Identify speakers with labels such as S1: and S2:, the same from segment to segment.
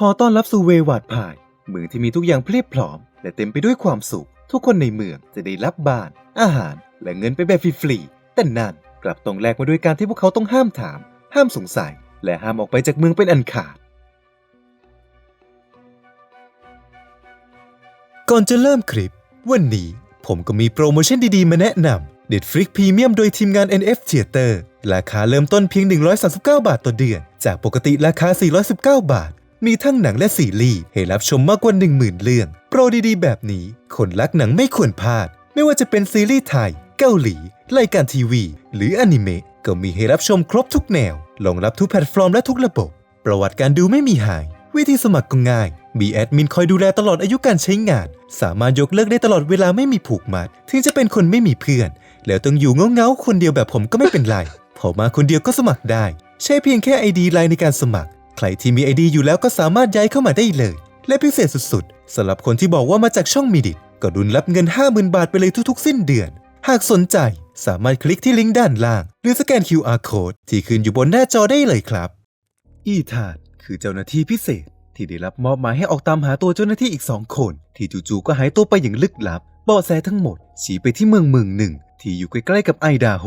S1: ขอต้อนรับสู่เววาดพาย เมืองที่มีทุกอย่างเพรียบพร้อม และเต็มไปด้วยความสุข ทุกคนในเมืองจะได้รับบ้าน อาหาร และเงินไปแบบฟรีๆแต่นั่นกลับต้องแลกมาด้วยการที่พวกเขาต้องห้ามถาม ห้ามสงสัย และห้ามออกไปจากเมืองเป็นอันขาด ก่อนจะเริ่มคลิป วันนี้ผมก็มีโปรโมชั่นดีๆ มาแนะนำ Netflix Premium โดยทีมงาน NF Theater ราคาเริ่มต้นเพียง 139 บาทต่อเดือน จากปกติราคา 419 บาท มีทั้งหนังและซีรีส์ให้รับชมมากกว่า 10,000 เรื่อง โปรดีๆ แบบนี้ คนรักหนังไม่ควรพลาด ไม่ว่าจะเป็นซีรีส์ไทย เกาหลี รายการทีวี หรืออนิเมะก็มีให้รับชมครบทุกแนวรองรับทุกแพลตฟอร์มและทุกระบบ ประวัติการดูไม่มีหาย วิธีสมัครก็ง่าย มีแอดมินคอยดูแลตลอดอายุการใช้งาน สามารถยกเลิกได้ตลอดเวลาไม่มีผูกมัด ถึงจะเป็นคนไม่มีเพื่อน แล้วต้องอยู่เงาๆคนเดียวแบบผมก็ไม่เป็นไร พอมาคนเดียวก็สมัครได้ ใช้เพียงแค่ ID ไลน์ในการสมัคร ใครที่มี ID อยู่แล้วก็สามารถย้ายเข้ามาได้เลย และพิเศษสุดๆสำหรับคนที่บอกว่ามาจากช่องมีดิตก็ดุลรับเงิน 50,000 บาทไปเลยทุกๆ สิ้นเดือน หากสนใจสามารถคลิกที่ลิงก์ด้านล่าง หรือสแกน QR code ที่ขึ้นอยู่บนหน้าจอได้เลยครับ อีธาดคือเจ้าหน้าที่พิเศษ ที่ได้รับมอบหมายให้ออกตามหาตัวเจ้าหน้าที่อีกสองคน ที่จู่ๆก็หายตัวไปอย่างลึกลับเบาะแสทั้งหมดชี้ไปที่เมืองเมืองหนึ่ง ที่อยู่ใกล้ๆกับไอดาโฮ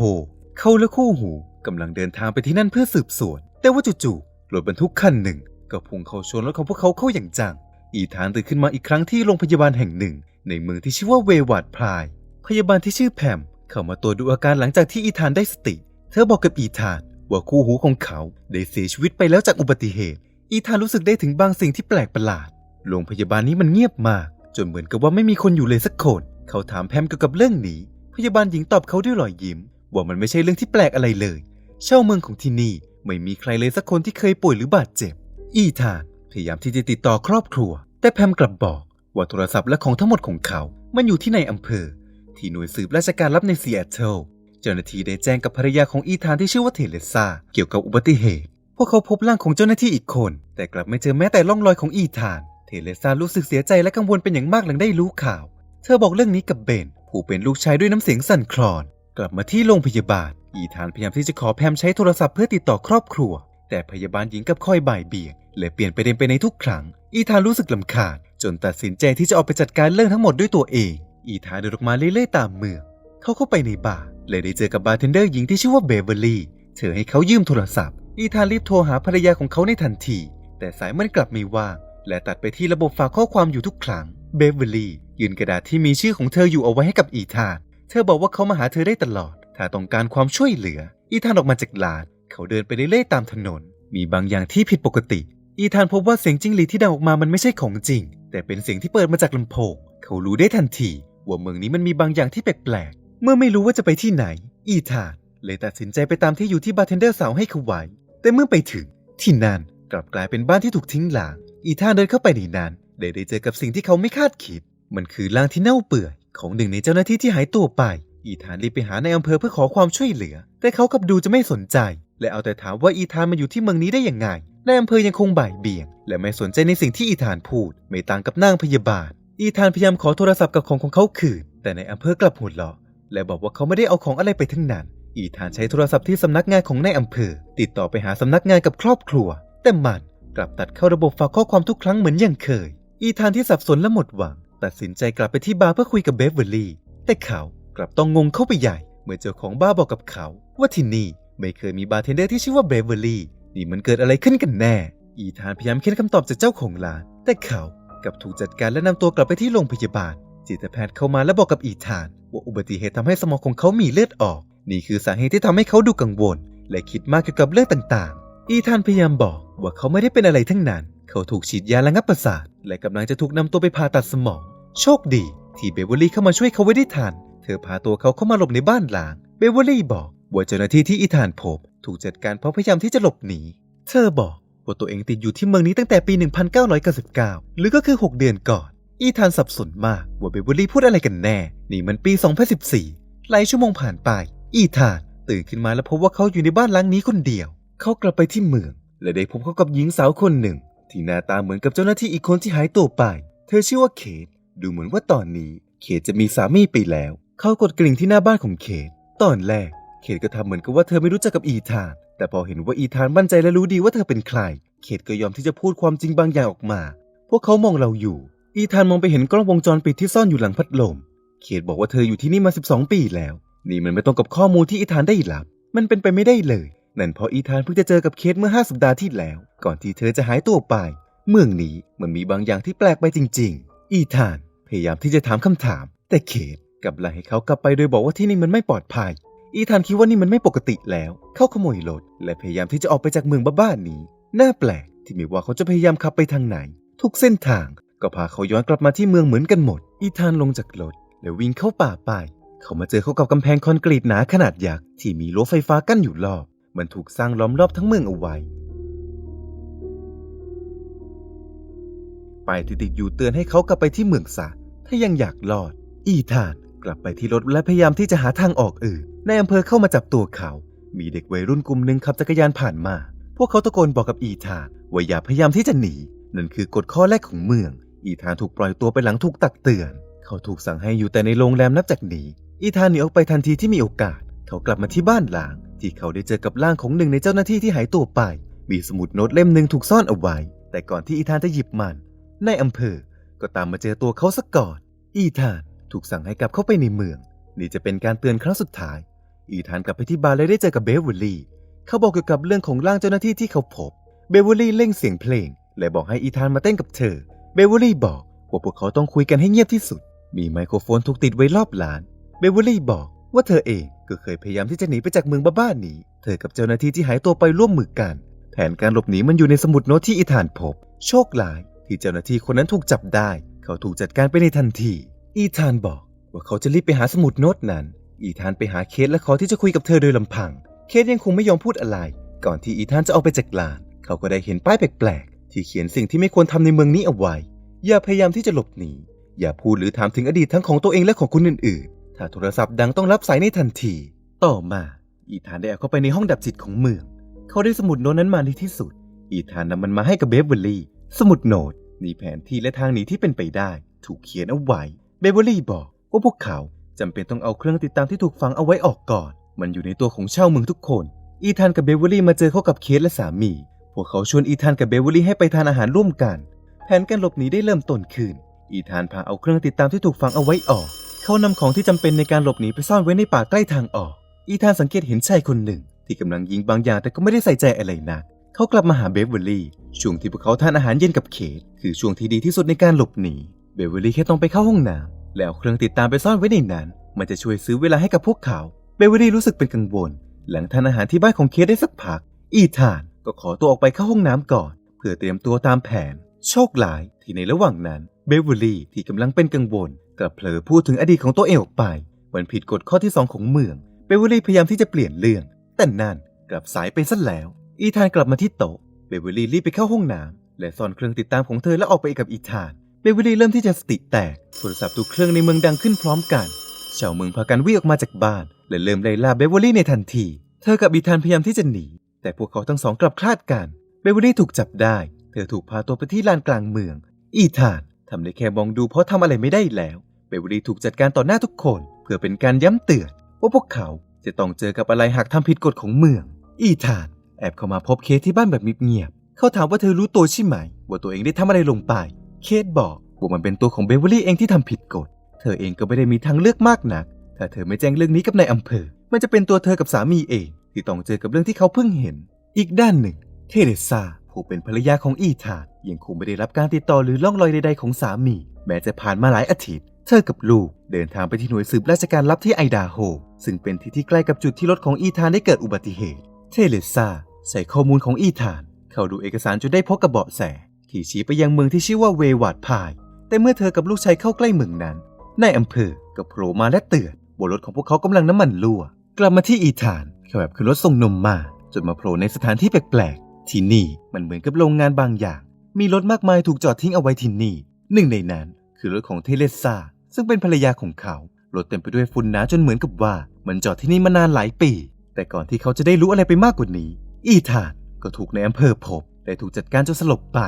S1: เขาและคู่หูกำลังเดินทางไปที่นั่นเพื่อสืบสวน แต่ว่าจู่ๆ รถบรรทุกคันหนึ่ง ก็พุ่งเข้าชนรถของพวกเขาเข้าอย่างจัง อีธานตื่นขึ้นมาอีกครั้งที่โรงพยาบาลแห่งหนึ่ง ในเมืองที่ชื่อว่าเววาดพลาย พยาบาลที่ชื่อแพมเข้ามาตรวจดูอาการหลังจากที่อีธานได้สติ เธอบอกกับอีธานว่าคู่หูของเขาได้เสียชีวิตไปแล้วจากอุบัติเหตุ อีธานรู้สึกได้ถึงบางสิ่งที่แปลกประหลาด โรงพยาบาลนี้มันเงียบมาก จนเหมือนกับว่าไม่มีคนอยู่เลยสักคน เขาถามแพมเกี่ยวกับเรื่องนี้ พยาบาลหญิงตอบเขาด้วยรอยยิ้ม ว่ามันไม่ใช่เรื่องที่แปลกอะไรเลย เช่าเมืองของที่นี่ ไม่มีใครเลยสักคนที่เคยป่วยหรือบาดเจ็บ อีธานพยายามที่จะติดต่อครอบครัว แต่แพมกลับบอกว่าโทรศัพท์และของทั้งหมดของเขา มันอยู่ที่ในอำเภอ ที่หน่วยสืบราชการลับในซีแอตเทิลเจ้าหน้าที่ได้แจ้งกับภรรยาของอีธานที่ชื่อว่าเทเลซาเกี่ยวกับอุบัติเหตุ พวกเขาพบร่างของเจ้าหน้าที่อีกคน แต่กลับไม่เจอแม้แต่ร่องรอยของอีธาน เทเลซารู้สึกเสียใจและกังวลเป็นอย่างมากหลังได้รู้ข่าว เธอบอกเรื่องนี้กับเบน ผู้เป็นลูกชายด้วยน้ำเสียงสั่นคลอน กลับมาที่โรงพยาบาล อีธานพยายามที่จะขอแพมใช้โทรศัพท์เพื่อติดต่อครอบครัว แต่พยาบาลหญิงกับคอยบ่ายเบี่ยงและเปลี่ยนประเด็นไปในทุกครั้ง อีธานรู้สึกลำคาญจนตัดสินใจที่จะออกไปจัดการเรื่องทั้งหมดด้วยตัวเอง อีธานเดินออกมาเรื่อยๆตามเมืองเขาเข้าไปในบาร์และได้เจอกับบาร์เทนเดอร์หญิงที่ชื่อว่าเบเวอร์ลี่เธอให้เขายืมโทรศัพท์ อีธานรีบโทรหาภรรยาของเขาในทันที แต่สายมันกลับไม่ว่างและตัดไปที่ระบบฝากข้อความอยู่ทุกครั้ง เบเวอร์ลี่ยื่นกระดาษที่มีชื่อของเธออยู่เอาไว้ให้กับอีธาน เธอบอกว่าเขามาหาเธอได้ตลอด ถ้าต้องการความช่วยเหลือ อีธานออกมาจากลาน เขาเดินไปเรื่อยๆตามถนน มีบางอย่างที่ผิดปกติ อีธานพบว่าเสียงจิ้งหรีดที่ดังออกมามันไม่ใช่ของจริง แต่เป็นเสียงที่เปิดมาจากลำโพง เขารู้ได้ทันที ว่าเมืองนี้มันมีบางอย่างที่แปลกๆ เมื่อไม่รู้ว่าจะไปที่ไหน อีธานเลยตัดสินใจไปตามที่อยู่ที่บาร์เทนเดอร์สาวให้เขาไว้ แต่เมื่อไปถึง ที่นั่นกลับกลายเป็นบ้านที่ถูกทิ้งหลาง อีธานเดินเข้าไปในนั้นได้ได้เจอกับสิ่งที่เขาไม่คาดคิด มันคือร่างที่เน่าเปื่อยของหนึ่งในเจ้าหน้าที่ที่หายตัวไป อีธานรีบไปหาในอำเภอเพื่อขอความช่วยเหลือ แต่เขากับดูจะไม่สนใจ และเอาแต่ถามว่าอีธานมาอยู่ที่เมืองนี้ได้อยังไงในอำเภอยังคงบ่ายเบี่ยง และไม่สนใจในสิ่งที่อีธานพูด ไม่ต่างกับนางพยาบาล อีธานพยายามขอโทรศัพท์กับของของเขาคืน แต่ในอำเภอกลับหัวเราะและบอกว่าเขาไม่ได้เอาของอะไรไปทั้งนั้น อีธานใช้โทรศัพท์ที่สำนักงานของนายอำเภอ ติดต่อไปหาสำนักงานกับครอบครัว แต่มันกลับตัดเข้าระบบฝากข้อความทุกครั้งเหมือนอย่างเคย อีธานที่สับสนและหมดหวัง ตัดสินใจกลับไปที่บาร์เพื่อคุยกับเบฟเวอร์ลี่ แต่เขา ลับต้องงงเข้าไปใหญ่ เมื่อเจ้าของบ้าบอกกับเขา ว่าที่นี่ไม่เคยมีบาร์เทนเดอร์ที่ชื่อว่าเบเวอร์ลี่นี่มันเกิดอะไรขึ้นกันแน่ อีธานพยายามเค้นคำตอบจากเจ้าของร้าน แต่เขากับถูกจัดการและนำตัวกลับไปที่โรงพยาบาล จิตแพทย์เข้ามาและบอกกับอีธาน ว่าอุบัติเหตุทำให้สมองของเขามีเลือดออก นี่คือสาเหตุที่ทำให้เขาดูกังวล และคิดมากเกี่ยวกับเรื่องต่างๆ อีธานพยายามบอกว่าเขาไม่ได้เป็นอะไรทั้งนั้น เขาถูกฉีดยาระงับประสาท และกำลังจะถูกนำตัวไปผ่าตัดสมอง โชคดี ที่เบเวอร์ลี่เข้ามาช่วยเขาไว้ได้ทันเอพาตัวเขาเข้ามาหลบในบ้านหลางเบเวอร์ลี่บอกว่าเจ้าหน้าที่ที่อีธานพบถูกจัดการเพราะพยายามที่จะหลบหนี เธอบอกว่าตัวเองติดอยู่ที่เมืองนี้ตั้งแต่ปี 1999 หรือก็คือ 6 เดือนก่อน อีธานสับสนมากว่าเบเวอร์ลี่พูดอะไรกันแน่ นี่มันปี 2014 หลายชั่วโมงผ่านไป อีธานตื่นขึ้นมาแล้วพบว่าเขาอยู่ในบ้านหลังนี้คนเดียว เขากลับไปที่เมือง และได้พบเขากับหญิงสาวคนหนึ่ง ที่หน้าตาเหมือนกับเจ้าหน้าที่อีกคนที่หายตัวไป เธอชื่อว่าเคทดูเหมือนว่าตอนนี้เคทจะมีสามีไปแล้ว เขากดกริ่งที่หน้าบ้านของเคทตอนแรกเคทก็ทำเหมือนกับว่าเธอไม่รู้จักกับอีธาน แต่พอเห็นว่าอีธานมั่นใจและรู้ดีว่าเธอเป็นใคร เขตก็ยอมที่จะพูดความจริงบางอย่างออกมา พวกเขามองเราอยู่ อีธานมองไปเห็นกล้องวงจรปิดที่ซ่อนอยู่หลังพัดลม เขตบอกว่าเธออยู่ที่นี่มา 12 ปีแล้ว นี่มันไม่ตรงกับข้อมูลที่อีธานได้รับ มันเป็นไปไม่ได้เลย นั่นเพราะอีธานเพิ่งจะเจอกับเคสเมื่อ 5 สัปดาห์ที่แล้ว ก่อนที่เธอจะหายตัวไป เมืองนี้มันมีบางอย่างที่แปลกไปจริง ๆ อีธานพยายามที่จะถามคำถาม แต่เคท กับไล่ให้เขากลับไปโดยบอกว่าที่นี่มันไม่ปลอดภัย อีธานคิดว่านี่มันไม่ปกติแล้ว เขาขโมยรถและพยายามที่จะออกไปจากเมืองบ้าๆนี้ น่าแปลกที่ไม่ว่าเขาจะพยายามขับไปทางไหน ทุกเส้นทางก็พาเขาย้อนกลับมาที่เมืองเหมือนกันหมด อีธานลงจากรถแล้ววิ่งเข้าป่าไป เขามาเจอเข้ากับกำแพงคอนกรีตหนาขนาดยักษ์ที่มีรั้วไฟฟ้ากั้นอยู่รอบ มันถูกสร้างล้อมรอบทั้งเมืองเอาไว้ป้ายที่ติดอยู่เตือนให้เขากลับไปที่เมืองซะถ้ายังอยากรอด อีธาน กลับไปที่รถและพยายามที่จะหาทางออกอื่นในอำเภอเข้ามาจับตัวเขา มีเด็กวัยรุ่นกลุ่มหนึ่งขับจักรยานผ่านมา พวกเขาตะโกนบอกกับอีธานว่าอย่าพยายามที่จะหนี นั่นคือกฎข้อแรกของเมือง อีธานถูกปล่อยตัวไปหลังถูกตักเตือน เขาถูกสั่งให้อยู่แต่ในโรงแรมนับจากนี้ อีธานหนีออกไปทันทีที่มีโอกาส เขากลับมาที่บ้านหลาง ที่เขาได้เจอกับร่างของหนึ่งในเจ้าหน้าที่ที่หายตัวไป มีสมุดโน้ตเล่มหนึ่งถูกซ่อนเอาไว้ แต่ก่อนที่อีธานจะหยิบมันในอำเภอ ก็ตามมาเจอตัวเขาซะก่อน อีธาน ถูกสั่งให้กลับเข้าไปในเมือง นี่จะเป็นการเตือนครั้งสุดท้าย อีธานกลับไปที่บาร์และได้เจอกับเบเวอร์ลี่ เขาบอกเกี่ยวกับเรื่องของร่างเจ้าหน้าที่ที่เขาพบ เบเวอร์ลี่เล่งเสียงเพลง และบอกให้อีธานมาเต้นกับเธอ เบเวอร์ลี่บอกว่าพวกเขาต้องคุยกันให้เงียบที่สุด มีไมโครโฟนถูกติดไว้รอบร้าน เบเวอร์ลี่บอกว่าเธอเองก็เคยพยายามที่จะหนีไปจากเมืองบ้าๆนี้ เธอกับเจ้าหน้าที่ที่หายตัวไปร่วมมือกัน แผนการหลบหนีมันอยู่ในสมุดโน้ตที่อีธานพบ โชคร้ายที่เจ้าหน้าที่คนนั้นถูกจับได้ เขาถูกจัดการไปในทันที อีธานบอกว่าเขาจะรีบไปหาสมุดโน้ตนั้น อีธานไปหาเคสและขอที่จะคุยกับเธอโดยลำพัง เคสยังคงไม่ยอมพูดอะไร ก่อนที่อีธานจะออกไปจากลาน เขาก็ได้เห็นป้ายแปลกๆ ที่เขียนสิ่งที่ไม่ควรทำในเมืองนี้เอาไว้ อย่าพยายามที่จะหลบหนี อย่าพูดหรือถามถึงอดีตทั้งของตัวเองและของคนอื่นๆ ถ้าโทรศัพท์ดังต้องรับสายในทันที ต่อมา อีธานได้แอบเข้าไปในห้องดับจิตของเมือง เขาได้สมุดโน้ตนั้นมาในที่สุด อีธานนำมันมาให้กับเบเวอร์ลี่ สมุดโน้ตมีแผนที่และทางหนีที่เป็นไปได้ ถูกเขียนเอาไว้ เบเวอร์ลี่บอกว่าพวกเขาจำเป็นต้องเอาเครื่องติดตามที่ถูกฝังเอาไว้ออกก่อน มันอยู่ในตัวของชาวเมืองทุกคน อีธานกับเบเวอร์ลี่มาเจอเข้ากับเคสและสามี พวกเขาชวนอีธานกับเบเวอร์ลี่ให้ไปทานอาหารร่วมกัน แผนการหลบหนีได้เริ่มต้นขึ้น อีธานพาเอาเครื่องติดตามที่ถูกฝังเอาไว้ออก เขานำของที่จำเป็นในการหลบหนีไปซ่อนไว้ในป่าใกล้ทางออก อีธานสังเกตเห็นชายคนหนึ่ง ที่กำลังยิงบางอย่างแต่ก็ไม่ได้ใส่ใจอะไรนัก เขากลับมาหาเบเวอร์ลี่ ช่วงที่พวกเขาทานอาหารเย็นกับเคทคือช่วงที่ดีที่สุดในการหลบหนี เบเวอร์ลี่แค่ต้องไปเข้าห้องน้ำแล้วเครื่องติดตามไปซ่อนไว้ในนั้น มันจะช่วยซื้อเวลาให้กับพวกเขา เบเวอร์ลี่รู้สึกเป็นกังวล หลังทานอาหารที่บ้านของเคทได้สักพัก อีธานก็ขอตัวออกไปเข้าห้องน้ำก่อน เพื่อเตรียมตัวตามแผน โชคร้ายที่ในระหว่างนั้นเบเวอร์ลี่ที่กำลังเป็นกังวลกลับเผลอพูดถึงอดีตของตัวเองออกไป มันผิดกฎข้อที่สองของเมือง เบเวอร์ลี่พยายามที่จะเปลี่ยนเรื่อง แต่นั่นกลับสายไปซะแล้ว อีธานกลับมาที่โต๊ะ เบเวอร์ลี่รีบไปเข้าห้องน้ำและซ่อนเครื่องติดตามของเธอแล้วออกไปกับอีธาน เบเวอร์ลี่เริ่มที่จะสติแตก โทรศัพท์ทุกเครื่องในเมืองดังขึ้นพร้อมกัน ชาวเมืองพากันวิ่งออกมาจากบ้าน และเริ่มไล่ล่าเบเวอร์ลี่ในทันที เธอกับอีธานพยายามที่จะหนี แต่พวกเขาทั้งสองกลับคลาดกัน เบเวอร์ลี่ถูกจับได้ เธอถูกพาตัวไปที่ลานกลางเมือง อีธานทำได้แค่มองดูเพราะทำอะไรไม่ได้แล้ว เบเวอร์ลี่ถูกจัดการต่อหน้าทุกคน เพื่อเป็นการย้ำเตือนว่าพวกเขาจะต้องเจอกับอะไรหากทำผิดกฎของเมือง อีธานแอบเข้ามาพบเคสที่บ้านแบบเงียบๆเขาถามว่าเธอรู้ตัวใช่ไหม ว่าตัวเองได้ทำอะไรลงไป เคสบอกว่ามันเป็นตัวของเบเวอรี่เองที่ทำผิดกฎ เธอเองก็ไม่ได้มีทางเลือกมากนัก ถ้าเธอไม่แจ้งเรื่องนี้กับนายอำเภอ มันจะเป็นตัวเธอกับสามีเอง ที่ต้องเจอกับเรื่องที่เขาเพิ่งเห็น อีกด้านหนึ่ง เทเรซาผู้เป็นภรรยาของอีธานยังคงไม่ได้รับการติดต่อหรือล่องรอยใดๆของสามี แม้จะผ่านมาหลายอาทิตย์ เธอกับลูกเดินทางไปที่หน่วยสืบราชการลับที่ไอดาโฮ ซึ่งเป็นที่ที่ใกล้กับจุดที่รถของอีธานได้เกิดอุบัติเหตุ เทเลซาใส่ข้อมูลของอีธาน เข้าดูเอกสารจนได้พบกับเบาะแส ที่ชี้ไปยังเมืองที่ชื่อว่าเววาดพาย แต่เมื่อเธอกับลูกชายเข้าใกล้เมืองนั้นนายอำเภอก็โผล่มาและเตือนบนรถของพวกเขากำลังน้ำมันรั่ว กลับมาที่อีธานเขาแบบขึ้นรถส่งนมมา จนมาโผล่ในสถานที่แปลกๆ ที่นี่มันเหมือนกับโรงงานบางอย่าง มีรถมากมายถูกจอดทิ้งเอาไว้ที่นี่ หนึ่งในนั้น คือรถของเทเลซ่า ซึ่งเป็นภรรยาของเขา รถเต็มไปด้วยฝุ่นหนาจนเหมือนกับว่า มันจอดที่นี่มานานหลายปี แต่ก่อนที่เขาจะได้รู้อะไรไปมากกว่านี้ อีธานก็ถูกในอำเภอพบและถูกจัดการจนสลบไป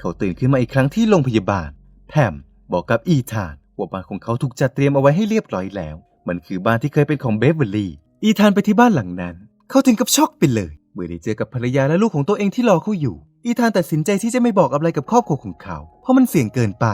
S1: เขาตื่นขึ้นมาอีกครั้งที่โรงพยาบาลแพมบอกกับอีธานว่าบ้านของเขาถูกจัดเตรียมเอาไว้ให้เรียบร้อยแล้ว มันคือบ้านที่เคยเป็นของเบเวอร์ลีอีธานไปที่บ้านหลังนั้น เขาถึงกับช็อกไปเลย เมื่อได้เจอกับภรรยาและลูกของตัวเองที่รอเขาอยู่ อีธานตัดสินใจที่จะไม่บอกอะไรกับครอบครัวของเขา เพราะมันเสี่ยงเกินไป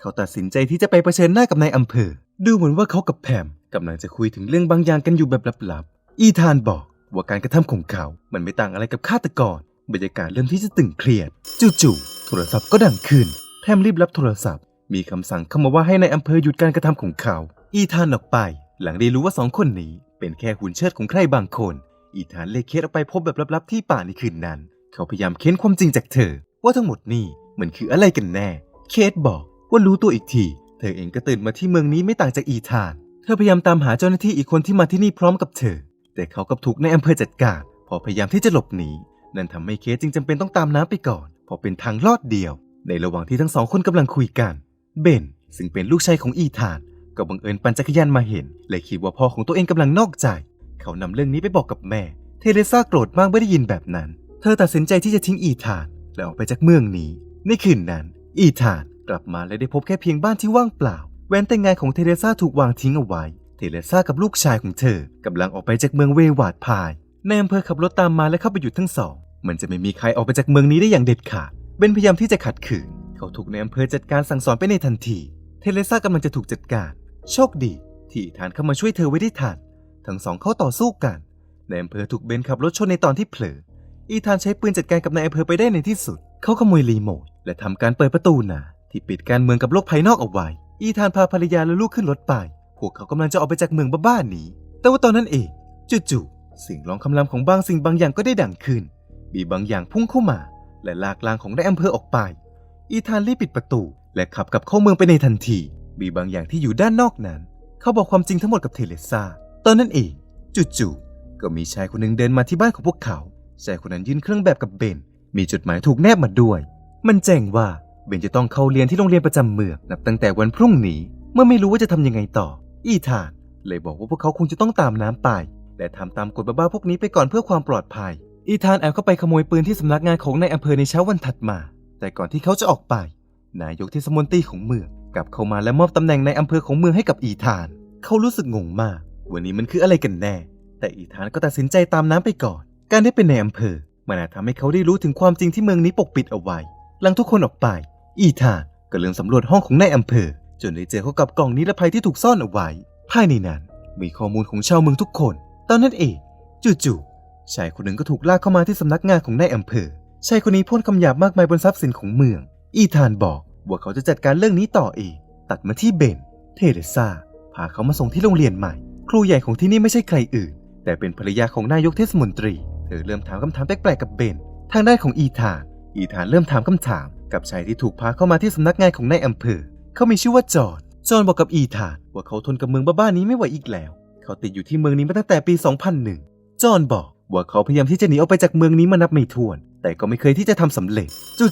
S1: เขาตัดสินใจที่จะไปเผชิญหน้ากับนายอำเภอ ดูเหมือนว่าเขากับแพมกำลังจะคุยถึงเรื่องบางอย่างกันอยู่แบบลับๆ อีธานบอกว่าการกระทำของเขา มันไม่ต่างอะไรกับฆาตกร บรรยากาศเริ่มที่จะตึงเครียด จู่ๆโทรศัพท์ก็ดังขึ้นแพมรีบรับโทรศัพท์ มีคำสั่งเข้ามาว่าให้ในอำเภอหยุดการกระทำของเขา อีธานออกไป หลังได้รู้ว่าสองคนนี้เป็นแค่หุ่นเชิดของใครบางคน อีธานเลยเคสออกไปพบแบบลับๆที่ป่าในคืนนั้น เขาพยายามเค้นความจริงจากเธอ ว่าทั้งหมดนี่มันคืออะไรกันแน่ เคสบอกว่ารู้ตัวอีกที เธอเองก็ตื่นมาที่เมืองนี้ไม่ต่างจากอีธาน เธอพยายามตามหาเจ้าหน้าที่อีกคนที่มาที่นี่พร้อมกับเธอ แต่เขากลับถูกในอำเภอจัดการ พอพยายามที่จะหลบหนี นั่นทำให้เคสจึงจำเป็นต้องตามน้ำไปก่อน ราะเป็นทางลอดเดียว ในระหว่างที่ทั้งสองคนกำลังคุยกัน เบนซึ่งเป็นลูกชายของอีธาน ก็บังเอิญปั่นจักรยานมาเห็นและคิดว่าพ่อของตัวเองกำลังนอกใจ เขานำเรื่องนี้ไปบอกกับแม่ เทเรซาโกรธมากไม่ได้ยินแบบนั้น เธอตัดสินใจที่จะทิ้งอีธาน และออกไปจากเมืองนี้ ในคืนนั้น อีธานกลับมาและได้พบแค่เพียงบ้านที่ว่างเปล่าแหวนแต่งงานของเทเรซาถูกวางทิ้งเอาไว้ เทเรซากับลูกชายของเธอกำลังออกไปจากเมืองเววาดพายในอำเภอขับรถตามมาและเข้าไปหยุดทั้งสอง มันจะไม่มีใครออกไปจากเมืองนี้ได้อย่างเด็ดขาด เบนพยายามที่จะขัดขืน เขาถูกในอำเภอจัดการสั่งสอนไปในทันที เทเลซ่ากำลังจะถูกจัดการ โชคดี ที่อีธานเข้ามาช่วยเธอไว้ได้ทัน ทั้งสองเข้าต่อสู้กัน ในอำเภอถูกเบนขับรถชนในตอนที่เผลอ อีธานใช้ปืนจัดการกับนายอำเภอไปได้ในที่สุด เขาขโมยรีโมทและทำการเปิดประตูหนาที่ปิดการเมืองกับโลกภายนอกเอาไว้ อีธานพาภรรยาและลูกขึ้นรถไป พวกเขากำลังจะออกไปจากเมืองบ้าๆนี้ แต่ว่าตอนนั้นเองจู่ๆเสียงร้องคำรามของบางสิ่งบางอย่างก็ได้ดังขึ้น มีบางอย่างพุ่งเข้ามา และลากลางของนายอำเภอออกไป อีธานรีบปิดประตู และขับกลับเข้าเมืองไปในทันที มีบางอย่างที่อยู่ด้านนอกนั้น เขาบอกความจริงทั้งหมดกับเทเลซาตอนนั้นเองจู่ๆก็มีชายคนหนึ่งเดินมาที่บ้านของพวกเขาชายคนนั้นยื่นเครื่องแบบกับเบน มีจดหมายถูกแนบมาด้วย มันแจ้งว่าเบนจะต้องเข้าเรียนที่โรงเรียนประจำเมืองนับตั้งแต่วันพรุ่งนี้ เมื่อไม่รู้ว่าจะทำยังไงต่อ อีธาน เลยบอกว่าพวกเขาคงจะต้องตามน้ำไป และทำตามกฎบ้าๆพวกนี้ไปก่อนเพื่อความปลอดภัย อีธานแอบเข้าไปขโมยปืนที่สำนักงานของนายอำเภอในเช้าวันถัดมา แต่ก่อนที่เขาจะออกไป นายกเทศมนตรีของเมืองกลับเข้ามาและมอบตำแหน่งในอำเภอของเมืองให้กับอีธาน เขารู้สึกงงมาก วันนี้มันคืออะไรกันแน่ แต่อีธานก็ตัดสินใจตามน้ำไปก่อน การได้เป็นในอำเภอ มันอาจทำให้เขาได้รู้ถึงความจริงที่เมืองนี้ปกปิดเอาไว้ หลังทุกคนออกไป อีธานก็เริ่มสำรวจห้องของนายอำเภอ จนได้เจอเขากับกล่องนิรภัยที่ถูกซ่อนเอาไว้ ภายในนั้นมีข้อมูลของชาวเมืองทุกคน ตอนนั้นเองจู่ๆ ชายคนหนึ่งก็ถูกลากเข้ามาที่สำนักงานของนายอำเภอ ชายคนนี้พ่นคำหยาบมากมายบนทรัพย์สินของเมือง อีธานบอกว่าเขาจะจัดการเรื่องนี้ต่อเอง ตัดมาที่เบน เทเรซาพาเขามาส่งที่โรงเรียนใหม่ ครูใหญ่ของที่นี่ไม่ใช่ใครอื่น แต่เป็นภรรยาของนายกเทศมนตรี เธอเริ่มถามคำถามแปลกๆกับเบน ทางด้านของอีธาน อีธานเริ่มถามคำถาม กับชายที่ถูกพาเข้ามาที่สำนักงานของนายอำเภอ เขามีชื่อว่าจอห์นจอห์นบอกกับอีธานว่าเขาทนกับเมืองบ้าๆนี้ไม่ไหวอีกแล้ว เขาติดอยู่ที่เมืองนี้มาตั้งแต่ปี 2001 จอห์นบอก ว่าเขาพยายามที่จะหนีออกไปจากเมืองนี้มานับไม่ถ้วน แต่ก็ไม่เคยที่จะทำสำเร็จ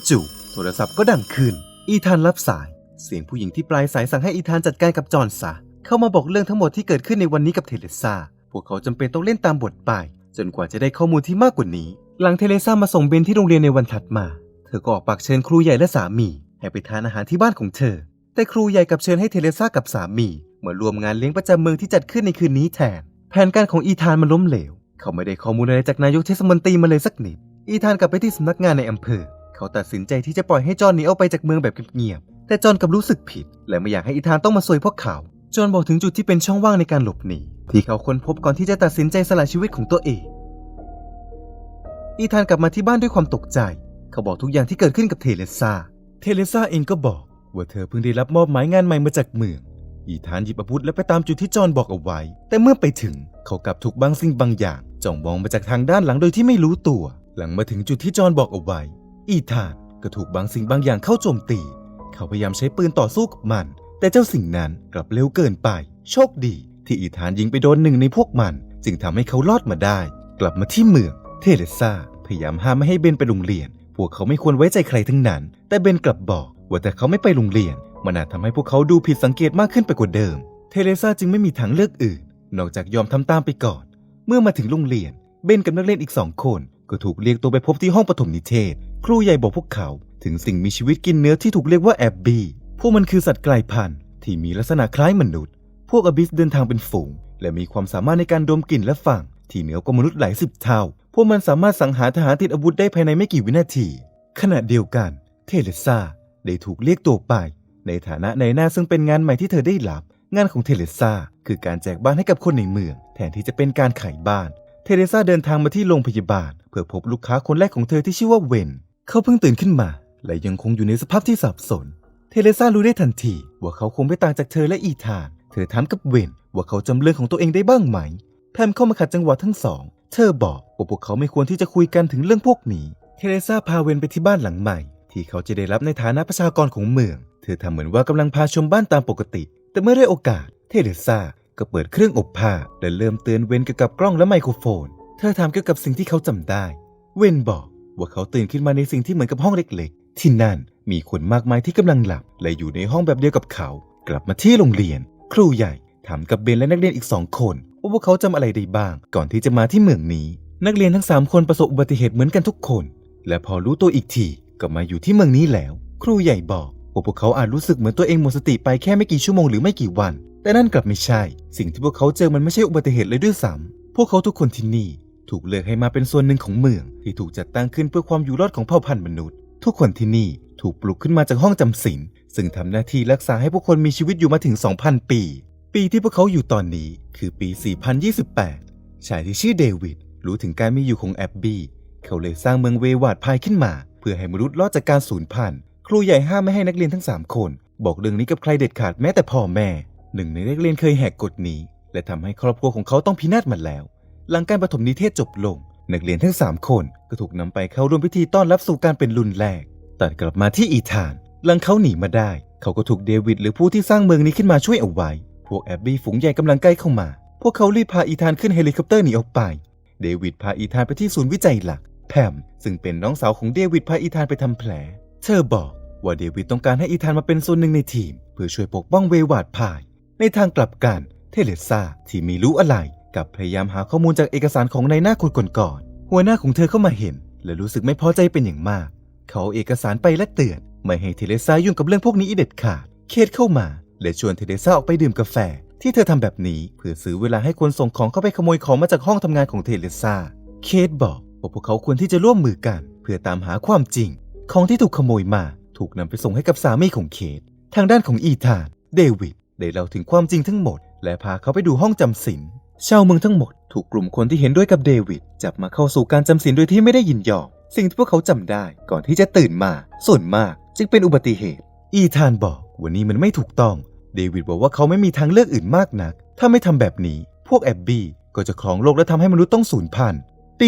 S1: จู่ๆ โทรศัพท์ก็ดังขึ้น อีธานรับสาย เสียงผู้หญิงที่ปลายสายสั่งให้อีธานจัดการกับจอห์นซะ เข้ามาบอกเรื่องทั้งหมดที่เกิดขึ้นในวันนี้กับเทเลซาพวกเขาจำเป็นต้องเล่นตามบทไป จนกว่าจะได้ข้อมูลที่มากกว่านี้ หลังเทเลซามาส่งเบนที่โรงเรียนในวันถัดมา เธอก็ออกปากเชิญครูใหญ่และสามี ให้ไปทานอาหารที่บ้านของเธอ แต่ครูใหญ่กับเชิญให้เทเลซากับสามีมารวมงานเลี้ยงประจำเมืองที่จัดขึ้นในคืนนี้แทน แผนการของอีธานมันล้มเหลว เขาไม่ได้ข้อมูลอะไรจากนายกเทศมนตรีมาเลยสักนิด อีธานกลับไปที่สำนักงานในอำเภอ เขาตัดสินใจที่จะปล่อยให้จอห์นหนีออกไปจากเมืองแบบเงียบๆ แต่จอห์นกลับรู้สึกผิด และไม่อยากให้อีธานต้องมาซวยพวกเขา จอห์นบอกถึงจุดที่เป็นช่องว่างในการหลบหนีที่เขาค้นพบก่อนที่จะตัดสินใจสละชีวิตของตัวเอง อีธานกลับมาที่บ้านด้วยความตกใจ เขาบอกทุกอย่างที่เกิดขึ้นกับเทเลซา เทเลซาเองก็บอกว่าเธอเพิ่งได้รับมอบหมายงานใหม่มาจากเมือง อีธานหยิบอาวุธและไปตามจุดที่จอห์นบอกเอาไว้ แต่เมื่อไปถึงเขากลับถูกบางสิ่งบางอย่าง จ้องมองมาจากทางด้านหลังโดยที่ไม่รู้ตัว หลังมาถึงจุดที่จอห์นบอกเอาไว้ อีธานก็ถูกบางสิ่งบางอย่างเข้าโจมตี เขาพยายามใช้ปืนต่อสู้กับมัน แต่เจ้าสิ่งนั้นกลับเร็วเกินไป โชคดี ที่อีธานยิงไปโดนหนึ่งในพวกมัน จึงทำให้เขารอดมาได้ กลับมาที่เมือง เทเลซาพยายามห้ามไม่ให้เบนไปโรงเรียน พวกเขาไม่ควรไว้ใจใครทั้งนั้น แต่เบนกลับบอกว่าแต่เขาไม่ไปโรงเรียน มันอาจทำให้พวกเขาดูผิดสังเกตมากขึ้นไปกว่าเดิม เทเลซาจึงไม่มีทางเลือกอื่น นอกจากยอมทำตามไปก่อน เมื่อมาถึงโรงเรียน เบนกับนักเรียนอีกสองคน ก็ถูกเรียกตัวไปพบที่ห้องปฐมนิเทศ ครูใหญ่บอกพวกเขา ถึงสิ่งมีชีวิตกินเนื้อที่ถูกเรียกว่าแอบบี้ พวกมันคือสัตว์กลายพันธุ์ที่มีลักษณะคล้ายมนุษย์ พวกอบิสเดินทางเป็นฝูง และมีความสามารถในการดมกลิ่นและฟัง ที่เหนือกว่ามนุษย์หลายสิบเท่า พวกมันสามารถสังหารทหารติดอาวุธได้ภายในไม่กี่วินาที ขณะเดียวกัน เทเลซ่าได้ถูกเรียกตัวไป ในฐานะในหน้าซึ่งเป็นงานใหม่ที่เธอได้รับ งานของเทเลซ่าคือการแจกบ้านให้กับคนในเมือง นที่จะเป็นการขายบ้าน เทเลซ่าเดินทางมาที่โรงพยาบาล เพื่อพบลูกค้าคนแรกของเธอที่ชื่อว่าเวน เขาเพิ่งตื่นขึ้นมา และยังคงอยู่ในสภาพที่สับสน เทเลซ่ารู้ได้ทันที ว่าเขาคงไม่ต่างจากเธอและอีธาน เธอถามกับเวนว่าเขาจำเรื่องของตัวเองได้บ้างไหมแพมเข้ามาขัดจังหวะทั้งสอง เธอบอกว่าพวกเขาไม่ควรที่จะคุยกันถึงเรื่องพวกนี้ เทเลซ่าพาเวนไปที่บ้านหลังใหม่ ที่เขาจะได้รับในฐานะประชากรของเมือง เธอทำเหมือนว่ากำลังพาชมบ้านตามปกติ แต่เมื่อได้โอกาส เทเลซ่า ก็เปิดเครื่องอบผ้าและเริ่มเตือนเวนเกี่ยวกับกล้องและไมโครโฟน เธอถามเกี่ยวกับสิ่งที่เขาจำได้ เวนบอกว่าเขาตื่นขึ้นมาในสิ่งที่เหมือนกับห้องเล็ก ๆ ที่นั่นมีคนมากมายที่กำลังหลับ และอยู่ในห้องแบบเดียวกับเขา กลับมาที่โรงเรียน ครูใหญ่ถามกับเบนและนักเรียนอีกสองคนว่าพวกเขาจำอะไรได้บ้าง ก่อนที่จะมาที่เมืองนี้ นักเรียนทั้งสามคนประสบอุบัติเหตุเหมือนกันทุกคน และพอรู้ตัวอีกทีก็มาอยู่ที่เมืองนี้แล้ว ครูใหญ่บอกว่าพวกเขาอาจรู้สึกเหมือนตัวเองหมดสติไปแค่ไม่กี่ชั่วโมงหรือไม่กี่วัน แต่นั่นกลับไม่ใช่ สิ่งที่พวกเขาเจอมันไม่ใช่อุบัติเหตุเลยด้วยซ้ำพวกเขาทุกคนที่นี่ถูกเลือกให้มาเป็นส่วนหนึ่งของเมือง ที่ถูกจัดตั้งขึ้นเพื่อความอยู่รอดของเผ่าพันธุ์มนุษย์ ทุกคนที่นี่ถูกปลุกขึ้นมาจากห้องจำศีลซึ่งทำหน้าที่รักษาให้พวกคนมีชีวิตอยู่มาถึง 2,000 ปี ปีที่พวกเขาอยู่ตอนนี้คือปี 4028 ชายที่ชื่อเดวิดรู้ถึงการมีอยู่ของแอบบี้เขาเลยสร้างเมืองเววาดพายขึ้นมา เพื่อให้มนุษย์รอดจากการสูญพันธุ์ครูใหญ่ห้ามไม่ให้นักเรียนทั้ง 3 คน บอกเรื่องนี้กับใครเด็ดขาดแม้แต่พ่อแม่ หนึ่งในนักเรียนเคยแหกกฎนี้ และทำให้ครอบครัวของเขาต้องพินาศมันแล้ว หลังการปฐมนิเทศจบลง นักเรียนทั้ง 3 คนก็ถูกนำไปเข้าร่วมพิธีต้อนรับสู่การเป็นรุ่นแรก ตัดกลับมาที่อีธาน หลังเขาหนีมาได้ เขาก็ถูกเดวิดหรือผู้ที่สร้างเมืองนี้ขึ้นมาช่วยเอาไว้ พวกแอบบี้ฝูงใหญ่กำลังใกล้เข้ามา พวกเขารีบพาอีธานขึ้นเฮลิคอปเตอร์หนีออกไป เดวิดพาอีธานไปที่ศูนย์วิจัยหลัก แพมซึ่งเป็นน้องสาวของเดวิดพาอีธานไปทำแผล เธอบอกว่าเดวิดต้องการให้อีธานมาเป็นส่วนหนึ่งในทีม เพื่อช่วยปกป้องเววาดพาย ในทางกลับกันเทเลซ่าที่ไมีรู้อะไรกับพยายามหาข้อมูลจากเอกสารของนายหน้าคนก่อนๆหัวหน้าของเธอเข้ามาเห็น และรู้สึกไม่พอใจเป็นอย่างมาก เขาเอกสารไปและเตือน ไม่ให้เทเลซ่ายุ่งกับเรื่องพวกนี้อีเด็ดขาด เคทเข้ามา และชวนเทเลซ่าออกไปดื่มกาแฟ ที่เธอทำแบบนี้เพื่อซื้อเวลาให้คนส่งของเข้าไปขโมยของมาจากห้องทำงานของเทเลซ่า เคทบอกว่าพวกเขาควรที่จะร่วมมือกัน เพื่อตามหาความจริง ของที่ถูกขโมยมา ถูกนำไปส่งให้กับสามีของเคททางด้านของอีธาน เดวิด ได้เล่าถึงความจริงทั้งหมด และพาเขาไปดูห้องจำศีลชาวเมืองทั้งหมดถูกกลุ่มคนที่เห็นด้วยกับเดวิดจับมาเข้าสู่การจำศีลโดยที่ไม่ได้ยินยอมสิ่งที่พวกเขาจำได้ก่อนที่จะตื่นมา ส่วนมากจึงเป็นอุบัติเหตุ อีธานบอกวันนี้มันไม่ถูกต้อง เดวิดบอกว่าเขาไม่มีทางเลือกอื่นมากนัก ถ้าไม่ทำแบบนี้ พวกแอบบี้ก็จะครองโลกและทำให้มนุษย์ต้องสูญพันธุ์ปี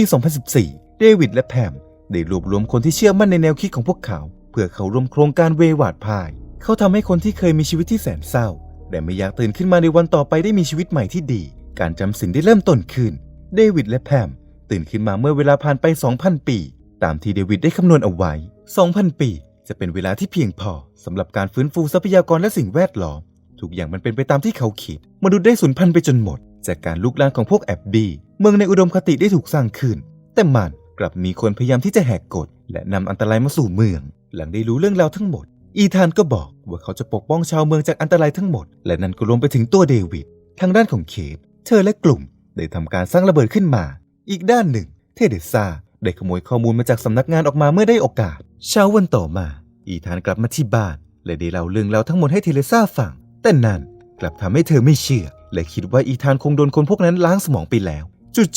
S1: 2014 เดวิดและแพมได้รวบรวมคนที่เชื่อมั่นในแนวคิดของพวกเขา เพื่อเขาร่วมโครงการเววาดพาย เขาทำให้คนที่เคยมีชีวิตที่แสนเศร้า และไม่อยากตื่นขึ้นมาในวันต่อไปได้มีชีวิตใหม่ที่ดี การจำศีลได้เริ่มต้นขึ้น เดวิดและแพมตื่นขึ้นมาเมื่อเวลาผ่านไป 2,000 ปี ตามที่เดวิดได้คำนวณเอาไว้ 2,000 ปี จะเป็นเวลาที่เพียงพอสำหรับการฟื้นฟูทรัพยากรและสิ่งแวดล้อม ทุกอย่างมันเป็นไปตามที่เขาคิด มนุษย์ได้สูญพันธุ์ไปจนหมด จากการลุกลามของพวกแอบบี้เมืองในอุดมคติได้ถูกสร้างขึ้น แต่มันกลับมีคนพยายามที่จะแหกกฎและนำอันตรายมาสู่เมือง หลังได้รู้เรื่องราวทั้งหมด อีธานก็บอกว่าเขาจะปกป้องชาวเมืองจากอันตรายทั้งหมด และนั่นก็รวมไปถึงตัวเดวิด ทางด้านของเคทเธอและกลุ่มได้ทำการสร้างระเบิดขึ้นมา อีกด้านหนึ่ง เทเดซ่าได้ขโมยข้อมูลมาจากสำนักงานออกมาเมื่อได้โอกาส เช้าวันต่อมา อีธานกลับมาที่บ้าน และได้เล่าเรื่องราวทั้งหมดให้เทเลซ่าฟัง แต่นั่นกลับทำให้เธอไม่เชื่อ และคิดว่าอีธานคงโดนคนพวกนั้นล้างสมองไปแล้ว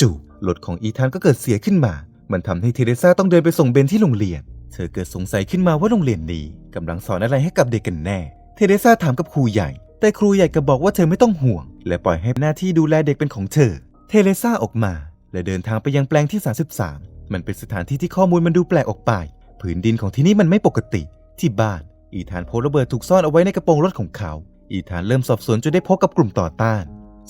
S1: จู่ๆรถของอีธานก็เกิดเสียขึ้นมา มันทำให้เทเรซ่าต้องเดินไปส่งเบนที่โรงเรียน เธอเกิดสงสัยขึ้นมาว่าโรงเรียนนี้กำลังสอนอะไรให้กับเด็กกันแน่ เทเรซาถามกับครูใหญ่ แต่ครูใหญ่ก็บอกว่าเธอไม่ต้องห่วง และปล่อยให้หน้าที่ดูแลเด็กเป็นของเธอ เทเรซาออกมา และเดินทางไปยังแปลงที่ 33 มันเป็นสถานที่ที่ข้อมูลมันดูแปลกออกไป ผืนดินของที่นี่มันไม่ปกติ ที่บ้าน อีธานโพสต์ระเบิดถูกซ่อนเอาไว้ในกระโปรงรถของเขา อีธานเริ่มสอบสวนจนได้พบกับกลุ่มต่อต้าน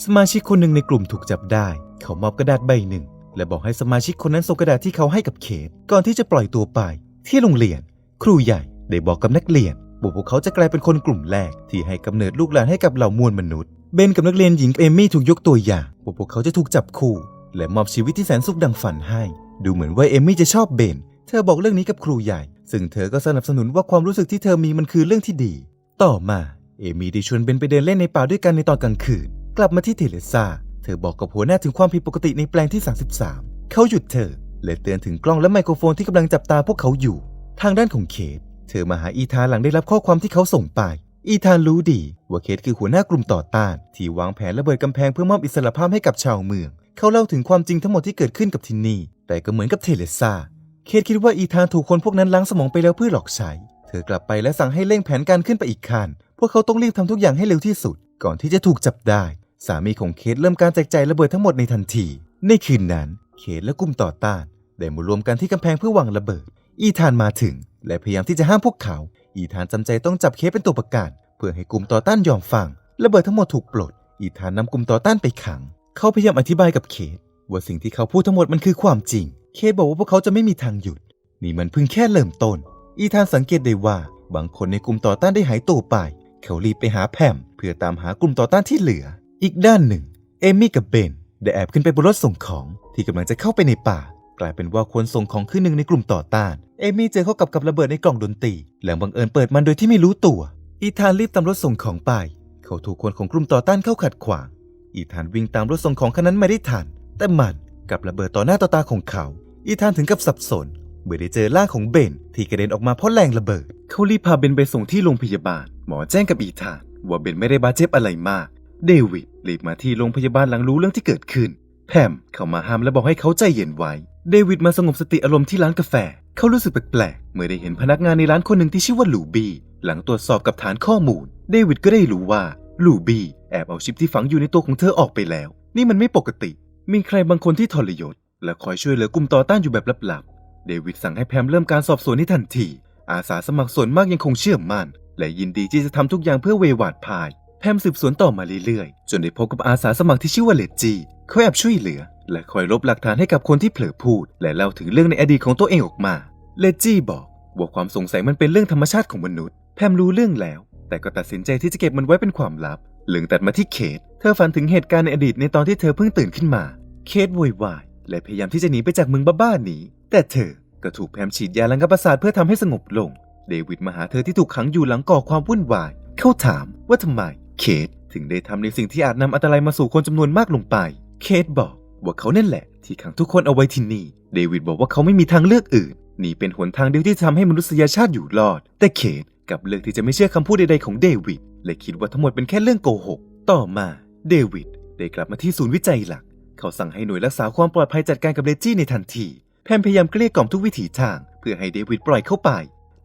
S1: สมาชิกคนหนึ่งในกลุ่มถูกจับได้ เขามอบกระดาษใบหนึ่งและบอกให้สมาชิกคนนั้นส่งกระดาษที่เขาให้กับเคทก่อนที่จะปล่อยตัวไป ที่โรงเรียน ครูใหญ่ได้บอกกับนักเรียนบอกพวกเขาจะกลายเป็นคนกลุ่มแรก ที่ให้กำเนิดลูกหลานให้กับเหล่ามวลมนุษย์ เบนกับนักเรียนหญิงเอมมี่ถูกยกตัวอย่างว่าพวกเขาจะถูกจับคู่ และมอบชีวิตที่แสนสุขดังฝันให้ ดูเหมือนว่าเอมมี่จะชอบเบน เธอบอกเรื่องนี้กับครูใหญ่ ซึ่งเธอก็สนับสนุนว่าความรู้สึกที่เธอมีมันคือเรื่องที่ดี ต่อมาเอมี่ได้ชวนเบนไปเดินเล่นในป่าด้วยกันในตอนกลางคืน กลับมาที่เทเลซ่าเธอบอกกับหัวหน้าถึงความผิดปกติในแปลงที่ 33 เขาหยุดเธอ และเตือนถึงกล้องและไมโครโฟนที่กำลังจับตาพวกเขาอยู่ ทางด้านของเคทเธอมาหาอีธานหลังได้รับข้อความที่เขาส่งไป อีธานรู้ดีว่าเคทคือหัวหน้ากลุ่มต่อต้าน ที่วางแผนระเบิดกำแพงเพื่อมอบอิสรภาพให้กับชาวเมือง เขาเล่าถึงความจริงทั้งหมดที่เกิดขึ้นกับที่นี่ แต่ก็เหมือนกับเทเลซาเคทคิดว่าอีธานถูกคนพวกนั้นล้างสมองไปแล้วเพื่อหลอกใช้ เธอกลับไปและสั่งให้เร่งแผนการขึ้นไปอีกขั้น พวกเขาต้องรีบทำทุกอย่างให้เร็วที่สุด ก่อนที่จะถูกจับได้ สามีของเคทเริ่มการแจกจ่ายระเบิดทั้งหมดในทันที ในคืนนั้น เคทและกลุ่มต่อต้าน ได้มารวมกันที่กำแพงเพื่อวางระเบิด อีธานมาถึง และพยายามที่จะห้ามพวกเขา อีธานจำใจต้องจับเคทเป็นตัวประกันเพื่อให้กลุ่มต่อต้านยอมฟัง ระเบิดทั้งหมดถูกปลด อีธานนำกลุ่มต่อต้านไปขัง เขาพยายามอธิบายกับเคทว่าสิ่งที่เขาพูดทั้งหมดมันคือความจริง เคทบอกว่าพวกเขาจะไม่มีทางหยุด นี่มันเพิ่งแค่เริ่มต้น อีธานสังเกตได้ว่าบางคนในกลุ่มต่อต้านได้หายตัวไป เขารีบไปหาแพมเพื่อตามหากลุ่มต่อต้านที่เหลือ อีกด้านหนึ่ง เอมี่กับเบนได้แอบขึ้นไปบนรถส่งของที่กำลังจะเข้าไปในป่า กลายเป็นว่าคนส่งของคือหนึ่งในกลุ่มต่อต้าน เอมี่เจอเข้ากับกับระเบิดในกล่องดนตรีแล้วบังเอิญเปิดมันโดยที่ไม่รู้ตัว อีธานรีบตามรถส่งของไป เขาถูกคนของกลุ่มต่อต้านเข้าขัดขวาง อีธานวิ่งตามรถส่งของคันนั้นไม่ได้ทัน แต่มันกับระเบิดต่อหน้าต่อตาของเขา อีธานถึงกับสับสนเมื่อได้เจอร่างของเบนที่กระเด็นออกมาเพราะแรงระเบิด เขารีบพาเบนไปส่งที่โรงพยาบาล หมอแจ้งกับอีธานว่าเบนไม่ได้บาดเจ็บอะไรมาก เดวิดรีบมาที่โรงพยาบาลหลังรู้เรื่องที่เกิดขึ้น แพมเข้ามาห้ามและบอกให้เขาใจเย็นไว้ เดวิดมาสงบสติอารมณ์ที่ร้านกาแฟ เขารู้สึกแปลกๆ เมื่อได้เห็นพนักงานในร้านคนหนึ่งที่ชื่อว่าลูบี้ หลังตรวจสอบกับฐานข้อมูล เดวิดก็ได้รู้ว่าลูบี้แอบเอาชิปที่ฝังอยู่ในตัวของเธอออกไปแล้ว นี่มันไม่ปกติ มีใครบางคนที่ทรยศ และคอยช่วยเหลือกลุ่มต่อต้านอยู่แบบลับๆ เดวิดสั่งให้แพมเริ่มการสอบสวนในทันที อาสาสมัครส่วนมากยังคงเชื่อมั่น และยินดีที่จะทำทุกอย่างเพื่อเววาดพาย พมสืบสวนต่อมาเรื่อยๆ จนได้พบกับอาสาสมัครที่ชื่อว่าเลดจีเขาแอบช่วยเหลือ และคอยลบหลักฐานให้กับคนที่เผลอพูด และเล่าถึงเรื่องในอดีตของตัวเองออกมา เลดจีบอกว่าความสงสัยมันเป็นเรื่องธรรมชาติของมนุษย์ แพมรู้เรื่องแล้ว แต่ก็ตัดสินใจที่จะเก็บมันไว้เป็นความลับเหลืองตัดมาที่เคทเธอฝันถึงเหตุการณ์ในอดีตในตอนที่เธอเพิ่งตื่นขึ้นมา เคทโวยวายและพยายามที่จะหนีไปจากเมืองบ้าๆนี้ แต่เธอก็ถูกแพมฉีดยาระงับประสาทเพื่อทำให้สงบลง เดวิดมาหาเธอที่ถูกขังอยู่หลังก่อความวุ่นวาย เขาถามว่าทำไม เคทถึงได้ทำในสิ่งที่อาจนำอันตรายมาสู่คนจำนวนมากลงไป เคทบอกว่าเขานั่นแหละ ที่ขังทุกคนเอาไว้ที่นี่ เดวิดบอกว่าเขาไม่มีทางเลือกอื่น นี่เป็นหนทางเดียวที่ทำให้มนุษยชาติอยู่รอด แต่เคทกลับเลือกที่จะไม่เชื่อคำพูดใดๆของเดวิดและคิดว่าทั้งหมดเป็นแค่เรื่องโกหก ต่อมาเดวิดได้กลับมาที่ศูนย์วิจัยหลัก เขาสั่งให้หน่วยรักษาความปลอดภัยจัดการกับเลจี้ในทันที แพมพยายามเกลี้ยกล่อมทุกวิถีทาง เพื่อให้เดวิดปล่อยเข้าไป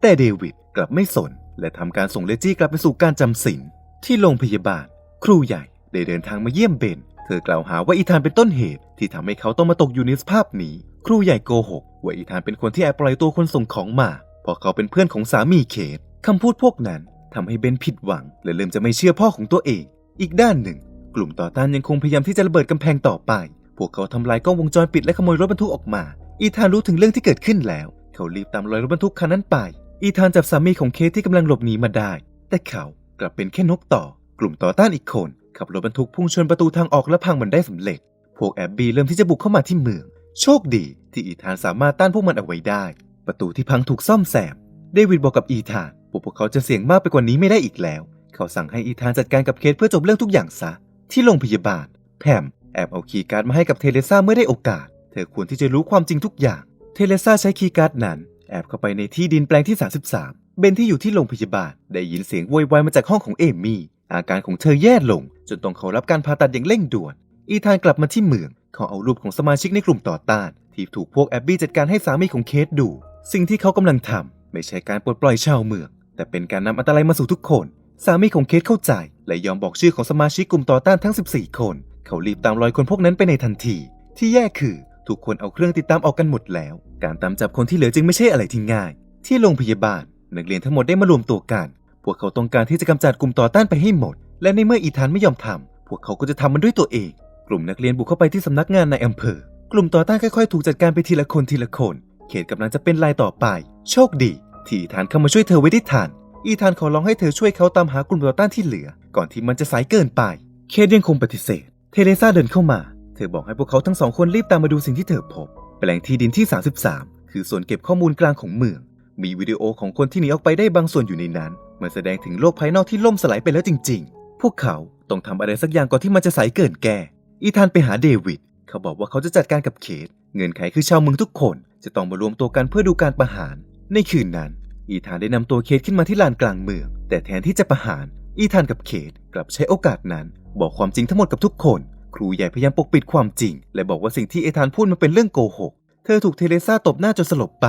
S1: แต่เดวิดกลับไม่สน และทำการส่งเลจี้กลับไปสู่การจำศีล ที่โรงพยาบาล ครูใหญ่ได้เดินทางมาเยี่ยมเบน เธอกล่าวหาว่าอีธานเป็นต้นเหตุ ที่ทำให้เขาต้องมาตกอยู่ในสภาพนี้ ครูใหญ่โกหกว่าอีธานเป็นคนที่แอบปล่อยตัวคนส่งของมาเพราะเขาเป็นเพื่อนของสามีเคทคำพูดพวกนั้นทำให้เบนผิดหวัง และเริ่มจะไม่เชื่อพ่อของตัวเอง อีกด้านหนึ่ง กลุ่มต่อต้านยังคงพยายามที่จะระเบิดกำแพงต่อไป พวกเขาทำลายกล้องวงจรปิดและขโมยรถบรรทุกออกมา อีธานรู้ถึงเรื่องที่เกิดขึ้นแล้ว เขารีบตามรอยรถบรรทุกคันนั้นไป อีธานจับสามีของเคทที่กำลังหลบหนีมาได้ แต่เขา กลับเป็นแค่นกต่อ กลุ่มต่อต้านอีกคน ขับรถบรรทุกพุ่งชนประตูทางออกและพังมันได้สำเร็จ พวกแอบบีเริ่มที่จะบุกเข้ามาที่เมือง โชคดีที่อีธานสามารถต้านพวกมันเอาไว้ได้ ประตูที่พังถูกซ่อมแซมเดวิดบอกกับอีธานว่าพวกเขาจะเสี่ยงมากไปกว่านี้ไม่ได้อีกแล้ว เขาสั่งให้อีธานจัดการกับเคทเพื่อจบเรื่องทุกอย่างซะ ที่โรงพยาบาล แพมแอบเอาคีย์การ์ดมาให้กับเทเลซ่าเมื่อได้โอกาส เธอควรที่จะรู้ความจริงทุกอย่าง เทเลซ่าใช้คีย์การ์ดนั้น แอบเข้าไปในที่ดินแปลงที่ 33 เบนที่อยู่ที่โรงพยาบาลได้ยินเสียงโวยวายมาจากห้องของเอมี่ อาการของเธอแย่ลง จนต้องเข้ารับการผ่าตัดอย่างเร่งด่วน อีธานกลับมาที่เมือง เขาเอารูปของสมาชิกในกลุ่มต่อต้าน ที่ถูกพวกแอบบี้จัดการให้สามีของเคทดู สิ่งที่เขากำลังทำไม่ใช่การปลดปล่อยชาวเมือง แต่เป็นการนำอันตรายมาสู่ทุกคน สามีของเคทเข้าใจและยอมบอกชื่อของสมาชิกกลุ่มต่อต้านทั้ง 14 คน เขารีบตามรอยคนพวกนั้นไปในทันที ที่แย่คือทุกคนเอาเครื่องติดตามออกกันหมดแล้ว การตามจับคนที่เหลือจึงไม่ใช่อะไรที่ง่าย ที่โรงพยาบาล นักเรียนทั้งหมดได้มารวมตัวกัน พวกเขาต้องการที่จะกำจัดกลุ่มต่อต้านไปให้หมด และในเมื่ออีธานไม่ยอมทำพวกเขาก็จะทำมันด้วยตัวเอง กลุ่มนักเรียนบุกเข้าไปที่สำนักงานในอำเภอ กลุ่มต่อต้านค่อยๆ ถูกจัดการไปทีละคนทีละคน เขตกำลังจะเป็นรายต่อไป โชคดี ที่อีธานเข้ามาช่วยเธอไว้ได้ทันอีธานขอร้องให้เธอช่วยเขาตามหากลุ่มต่อต้านที่เหลือ ก่อนที่มันจะสายเกินไป เคทยังคงปฏิเสธ เทเรซาเดินเข้ามา เธอบอกให้พวกเขาทั้งสองคนรีบตามมาดูสิ่งที่เธอพบ แปลงที่ดินที่ 33 คือส่วนเก็บข้อมูลกลางของเมือง มีวิดีโอของคนที่หนีออกไปได้บางส่วนอยู่ในนั้น มันแสดงถึงโลกภายนอกที่ล่มสลายไปแล้วจริง ๆ พวกเขาต้องทำอะไรสักอย่างก่อนที่มันจะสายเกินแก่ อีธานไปหาเดวิด เขาบอกว่าเขาจะจัดการกับเคทเงื่อนไขคือชาวเมืองทุกคนจะต้องมารวมตัวกันเพื่อดูการประหาร ในคืนนั้น อีธานได้นำตัวเคทขึ้นมาที่ลานกลางเมือง แต่แทนที่จะประหาร อีธานกับเคทกลับใช้โอกาสนั้น บอกความจริงทั้งหมดกับทุกคน ครูใหญ่พยายามปกปิดความจริง และบอกว่าสิ่งที่เอธานพูดมันเป็นเรื่องโกหก เธอถูกเทเลซ่าตบหน้าจนสลบไป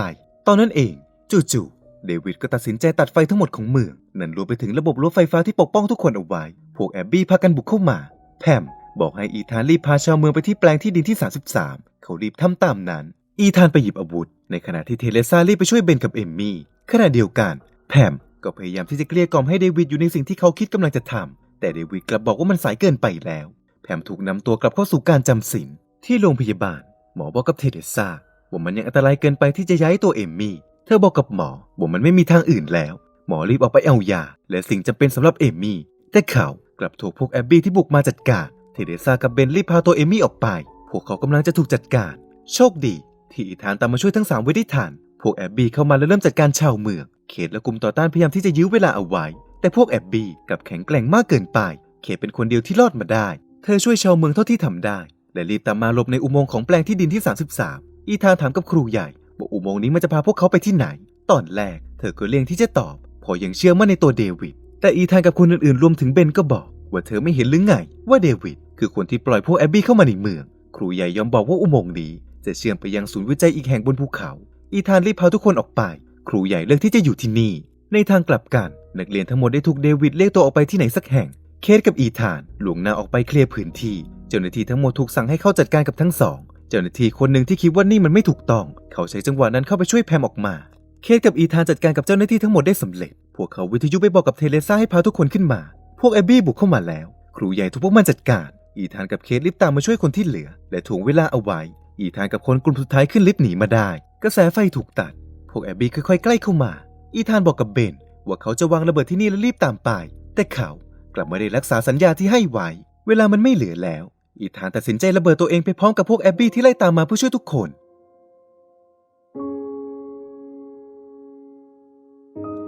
S1: ตอนนั้นเอง จู่ๆเดวิดก็ตัดสินใจตัดไฟทั้งหมดของเมือง นั่นรวมไปถึงระบบรั้วไฟฟ้าที่ปกป้องทุกคนเอาไว้ พวกแอบบี้พากันบุกเข้ามา แพมบอกให้อีธานรีบพาชาวเมืองไปที่แปลงที่ดินที่ 33 เขารีบทำตามนั้น อีธานไปหยิบอาวุธ ในขณะที่เทเลซ่ารีบไปช่วยเบนกับเอมมี่ ขณะเดียวกัน แพมก็พยายามที่จะเกลี้ยกล่อมให้เดวิดอยู่ในสิ่งที่เขาคิดกำลังจะทำ แต่เดวิดกลับบอกว่ามันสายเกินไปแล้ว แพมถูกนำตัวกลับเข้าสู่การจำศีลที่โรงพยาบาล หมอบอกกับเทเดซ่าว่ามันยังอันตรายเกินไปที่จะย้ายตัวเอมมี่ เธอบอกกับหมอว่ามันไม่มีทางอื่นแล้ว หมอรีบออกไปเอายา และสิ่งจำเป็นสำหรับเอมี่ แต่เขากลับถูกพวกแอบบี้ที่บุกมาจัดการเทเดซ่ากับเบนรีบพาตัวเอมี่ออกไป พวกเขากำลังจะถูกจัดการ โชคดี ที่อีธานตามมาช่วยทั้งสามไว้ได้ทันพวกแอบบี้เข้ามาและเริ่มจัดการชาวเมือง เขตและกลุ่มต่อต้านพยายามที่จะยื้อเวลาเอาไว้ แต่พวกแอบบี้กับแข็งแกร่งมากเกินไป เขตเป็นคนเดียวที่รอดมาได้ เธอช่วยชาวเมืองเท่าที่ทำได้ และรีบตามมาหลบในอุโมงค์ของแปลงที่ดินที่ 33 อีธานถามกับครูใหญ่ ว่าอุโมงค์นี้มันจะพาพวกเขาไปที่ไหน ตอนแรก เธอก็เลี่ยงที่จะตอบเพอยังเชื่อมั่นในตัวเดวิด แต่อีธานกับคนอื่นๆ รวมถึงเบนก็บอก ว่าเธอไม่เห็นหรือไง ว่าเดวิดคือคนที่ปล่อยพวกแอบบี้เข้ามาในเมือง ครูใหญ่ยอมบอกว่าอุโมงค์นี้ จะเชื่อมไปยังศูนย์วิจัยอีกแห่งบนภูเขา อีธานรีบพาทุกคนออกไป ครูใหญ่เลือกที่จะอยู่ที่นี่ ในทางกลับกัน นักเรียนทั้งหมดได้ถูกเดวิดเรียกตัวออกไปที่ไหนสักแห่ง เคสกับอีธานหลวงหน้าออกไปเคลียร์พื้นที่ เจ้าหน้าที่ทั้งหมดถูกสั่งให้เข้าจัดการกับทั้งสอง เจ้าหน้าที่คนหนึ่งที่คิดว่านี่มันไม่ถูกต้อง เขาใช้จังหวะนั้นเข้าไปช่วยแพมออกมา เคสกับอีธานจัดการกับเจ้าหน้าที่ทั้งหมดได้สำเร็จ พวกเขาวิทยุไปบอกกับเทเลซ่าให้พาทุกคนขึ้นมา พวกแอบบี้บุกเข้ามาแล้ว ครูใหญ่ถูกพวกมันจัดการ อีธานกับเคสรีบตามมาช่วยคนที่เหลือ และถ่วงเวลาเอาไว้ อีธานกับคนกลุ่มสุดท้ายขึ้นลิฟต์หนีมาได้ กระแสไฟถูกตัด พวกแอบบี้ค่อยๆใกล้เข้ามา อีธานบอกกับเบนว่าเขาจะวางระเบิดที่นี่และรีบตามไป แต่เขากลับไม่ได้รักษาสัญญาที่ให้ไว้ เวลามันไม่เหลือแล้ว อีธานตัดสินใจระเบิดตัวเองไปพร้อมกับพวกแอบบี้ที่ไล่ตามมาเพื่อช่วยทุกคน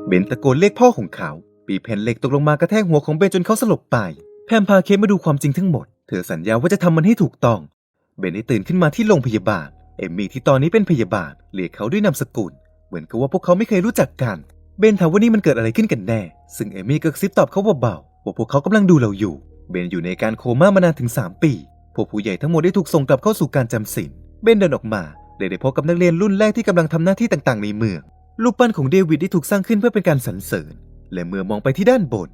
S1: เบนตะโกนเรียกพ่อของเขา ปีแผ่นเหล็กตกลงมากระแทกหัวของเบนจนเขาสลบไป แพมพาเคสมาดูความจริงทั้งหมด เธอสัญญาว่าจะทำมันให้ถูกต้อง เบนได้ตื่นขึ้นมาที่โรงพยาบาล เอมมี่ที่ตอนนี้เป็นพยาบาลเรียกเขาด้วยนามสกุล เหมือนกับว่าพวกเขาไม่เคยรู้จักกัน เบนถามว่านี่มันเกิดอะไรขึ้นกันแน่ ซึ่งเอมมี่ก็ซิบตอบเขาเบาๆว่าพวกเขากำลังดูเราอยู่ เบนอยู่ในการโคม่ามานานถึง 3 ปี พวกผู้ใหญ่ทั้งหมดได้ถูกส่งกลับเข้าสู่การจำศีล เบนเดินออกมาได้ได้พบกับนักเรียนรุ่นแรกที่กำลังทำหน้าที่ต่างๆ ในเมือง รูปปั้นของเดวิดได้ถูกสร้างขึ้นเพื่อเป็นการสรรเสริญ และเมื่อมองไปที่ด้านบน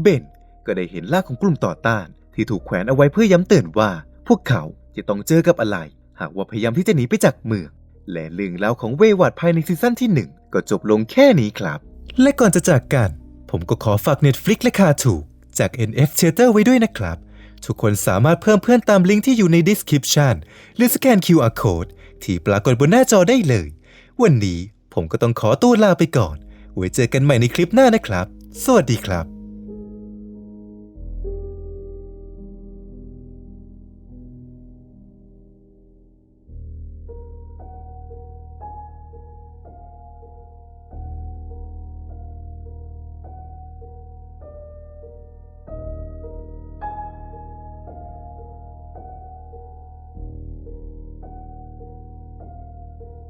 S1: เบนก็ได้เห็นลากของกลุ่มต่อต้าน ที่ถูกแขวนเอาไว้เพื่อย้ำเตือนว่า พวกเขาจะต้องเจอกับอะไร หากว่าพยายามที่จะหนีไปจากเมือง และเรื่องราวของเววัดภายในซีซั่นที่หนึ่งก็จบลงแค่นี้ครับ และก่อนจะจากกัน ผมก็ขอฝาก Netflix และคาถูก จาก NF Theater ไว้ด้วยนะครับ ทุกคนสามารถเพิ่มเพื่อนตามลิงก์ที่อยู่ใน description หรือสแกน QR code ที่ปรากฏบนหน้าจอได้เลย วันนี้ผมก็ต้องขอตัวลาไปก่อน ไว้เจอกันใหม่ในคลิปหน้านะครับ สวัสดีครับ